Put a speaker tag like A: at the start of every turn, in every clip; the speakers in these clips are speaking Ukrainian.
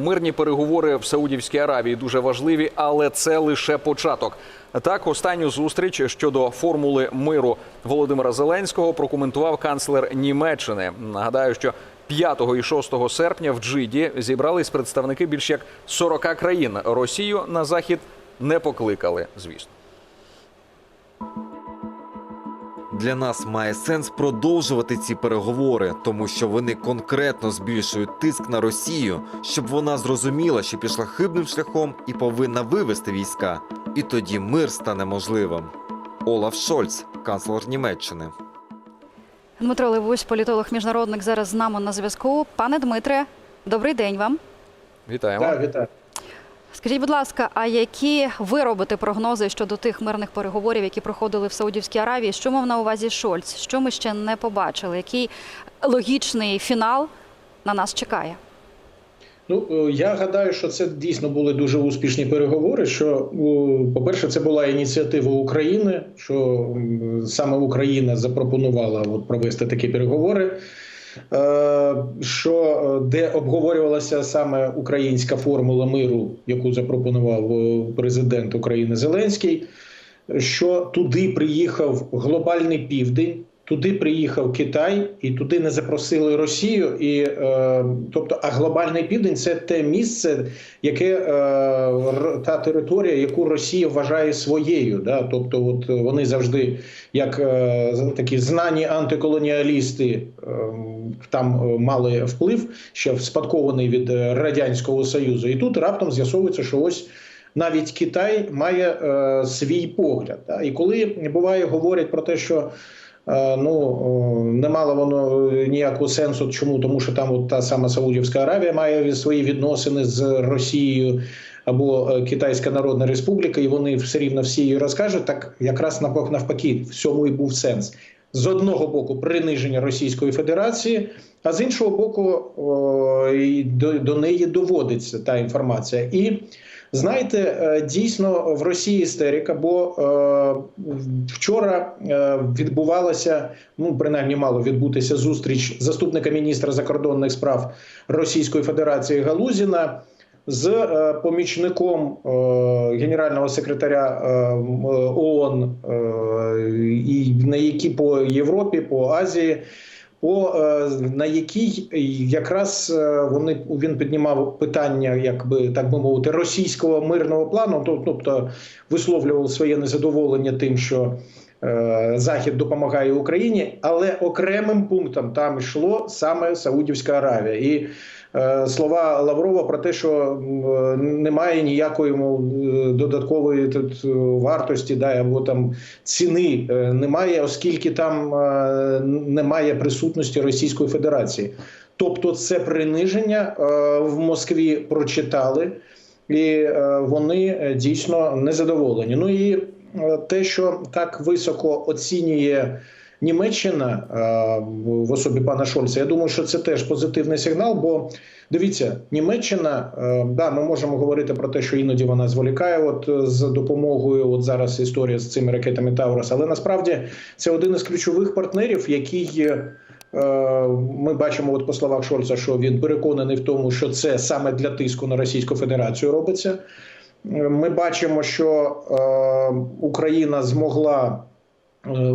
A: Мирні переговори в Саудівській Аравії дуже важливі, але це лише початок. Так, останню зустріч щодо формули миру Володимира Зеленського прокоментував канцлер Німеччини. Нагадаю, що 5 і 6 серпня в Джиді зібрались представники більш як 40 країн. Росію на захід не покликали, звісно.
B: Для нас має сенс продовжувати ці переговори, тому що вони конкретно збільшують тиск на Росію, щоб вона зрозуміла, що пішла хибним шляхом і повинна вивести війська. І тоді мир стане можливим. Олаф Шольц, канцлер Німеччини.
C: Дмитро Левусь, політолог міжнародник, зараз з нами на зв'язку. Пане Дмитре, добрий день вам.
A: Вітаємо.
D: Так, вітаю.
C: Скажіть, будь ласка, а які ви робите прогнози щодо тих мирних переговорів, які проходили в Саудівській Аравії? Що мав на увазі Шольц? Що ми ще не побачили? Який логічний фінал на нас чекає?
D: Ну е, я гадаю, що це дійсно були дуже успішні переговори. Що, е, по-перше, це була ініціатива України, що саме Україна запропонувала от, провести такі переговори. Е, Що е, де обговорювалася саме українська формула миру, яку запропонував е, президент України Зеленський, що туди приїхав глобальний південь, туди приїхав Китай, і туди не запросили Росію. І е, тобто, а глобальний південь це те місце, яке е, та територія, яку Росія вважає своєю. Да? Тобто, от вони завжди, як е, такі знані антиколоніалісти, е, там е, мали вплив, ще спадкований від е, радянського союзу, і тут раптом з'ясовується, що ось. Навіть Китай має е, свій погляд. Да? І коли буває, говорять про те, що ну не мало воно е, ніякого сенсу. Чому? Тому що там от та сама Саудівська Аравія має свої відносини з Росією або е, Китайська Народна Республіка, і вони все рівно всі її розкажуть. Так якраз навпаки, в цьому і був сенс. З одного боку, приниження Російської Федерації, а з іншого боку, о, до, до неї доводиться та інформація. І Знаєте, е, дійсно в Росії істерика, бо е, вчора е, відбувалася, ну принаймні мало відбутися зустріч заступника міністра закордонних справ Російської Федерації Галузіна з помічником генерального секретаря ООН, і на які по Європі, по Азії по е, на якій якраз е, вони він піднімав питання, якби так би мовити, російського мирного плану, тобто висловлював своє незадоволення тим, що е, Захід допомагає Україні, але окремим пунктом там йшло саме Саудівська Аравія і. Е, Слова Лаврова про те, що е, немає ніякої е, додаткової тут вартості, да, або там ціни немає, оскільки там немає присутності Російської Федерації. Тобто, це приниження в Москві прочитали, і вони дійсно незадоволені. Ну і те, що так високо оцінює. Німеччина е, в особі пана Шольца, я думаю, що це теж позитивний сигнал. Бо дивіться, Німеччина, е, да, ми можемо говорити про те, що іноді вона зволікає, от е, з допомогою, от зараз історія з цими ракетами Таурус, але насправді це один із ключових партнерів, який ми бачимо, от по словах Шольца, що він переконаний в тому, що це саме для тиску на Російську Федерацію робиться. Ми бачимо, що Україна змогла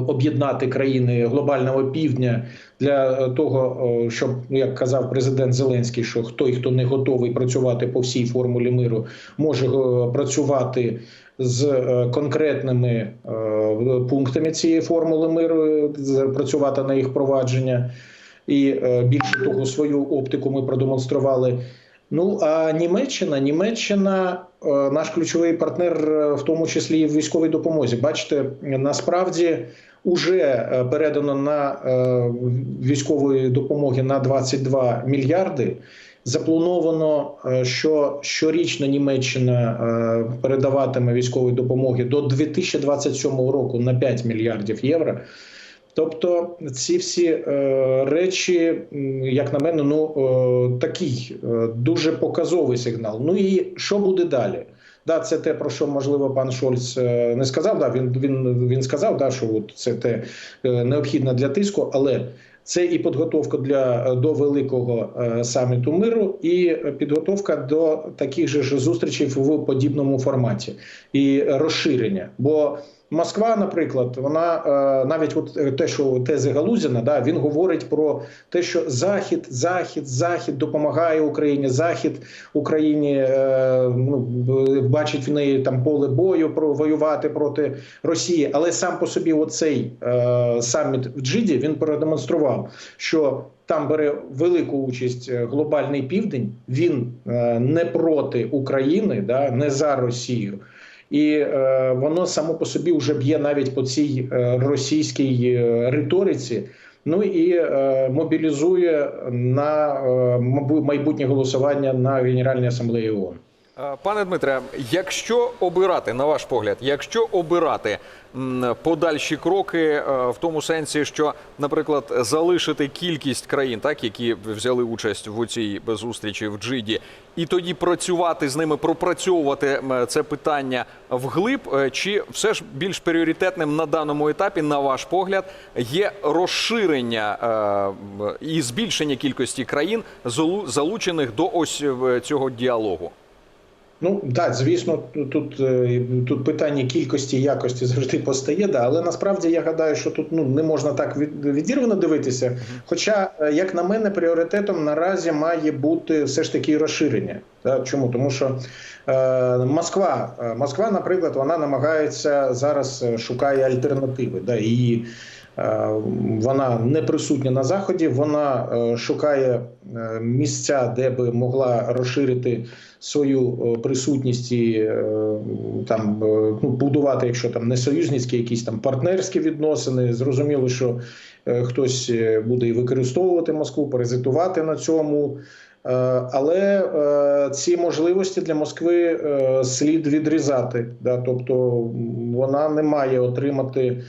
D: об'єднати країни глобального півдня для того, е, щоб ну, як казав президент Зеленський, що хто хто не готовий працювати по всій формулі миру, може е, працювати з е, конкретними е, пунктами цієї формули миру, е, працювати на їх провадження. І е, більше того, свою оптику ми продемонстрували. Ну а Німеччина, Німеччина, е, наш ключовий партнер, е, в тому числі і в військовій допомозі. Бачите, насправді уже е, передано на е, військової допомоги на 22 мільярди. Заплановано, е, що щорічно Німеччина е, передаватиме військової допомоги до 2027 року на 5 мільярдів євро. Тобто ці всі е, речі, як на мене, ну е, такий е, дуже показовий сигнал. Ну і що буде далі? Да, це те, про що можливо пан Шольц е, не сказав. Да, він він він сказав, да, що от це те е, необхідно для тиску, але Це і підготовка для до великого е, саміту миру, і підготовка до таких же ж зустрічей в подібному форматі і розширення. Бо Москва, наприклад, вона е, навіть от те, що тези Галузіна, да, він говорить про те, що Захід, Захід, Захід допомагає Україні, Захід Україні е, ну, бачить в неї там поле бою про воювати проти Росії. Але сам по собі оцей е, саміт в Джиді він продемонстрував, що там бере велику участь е, глобальний південь. Він е, не проти України, да, не за Росію. І е, воно само по собі вже б'є навіть по цій е, російській е, риториці. Ну і е, мобілізує на е, майбутнє голосування на Генеральній асамблеї ООН.
A: Е, Пане Дмитре, якщо обирати, на ваш погляд, якщо обирати подальші кроки е, в тому сенсі, що, наприклад, залишити кількість країн, так які взяли участь в цій зустрічі в Джиді, і тоді працювати з ними, пропрацьовувати це питання вглиб, е, чи все ж більш пріоритетним на даному етапі, на ваш погляд, є розширення і збільшення кількості країн, залу- залучених до ось цього діалогу?
D: Ну так, звісно, тут, е, тут питання кількості і якості завжди постає, да, але насправді я гадаю, що тут ну не можна так від- відірвано дивитися. Хоча, е, як на мене, пріоритетом наразі має бути все ж таки розширення. Да? Чому? Тому що е, Москва, е, Москва, наприклад, вона намагається зараз шукає альтернативи. Да? Е, Вона не присутня на заході. Вона е, шукає е, місця, де би могла розширити свою е, присутність і е, там е, ну, будувати, якщо там не союзницькі, якісь там партнерські відносини. Зрозуміло, що е, хтось е, буде використовувати Москву, паразитувати на цьому. Е, Але е, ці можливості для Москви е, слід відрізати. Да? Тобто вона не має отримати е,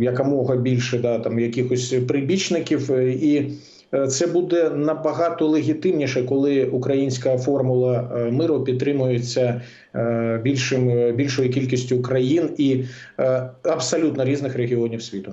D: якомога більше да, там, якихось прибічників. е, І е, це буде набагато легітимніше, коли українська формула е, миру підтримується е, більшим, більшою кількістю країн і е, абсолютно різних регіонів світу.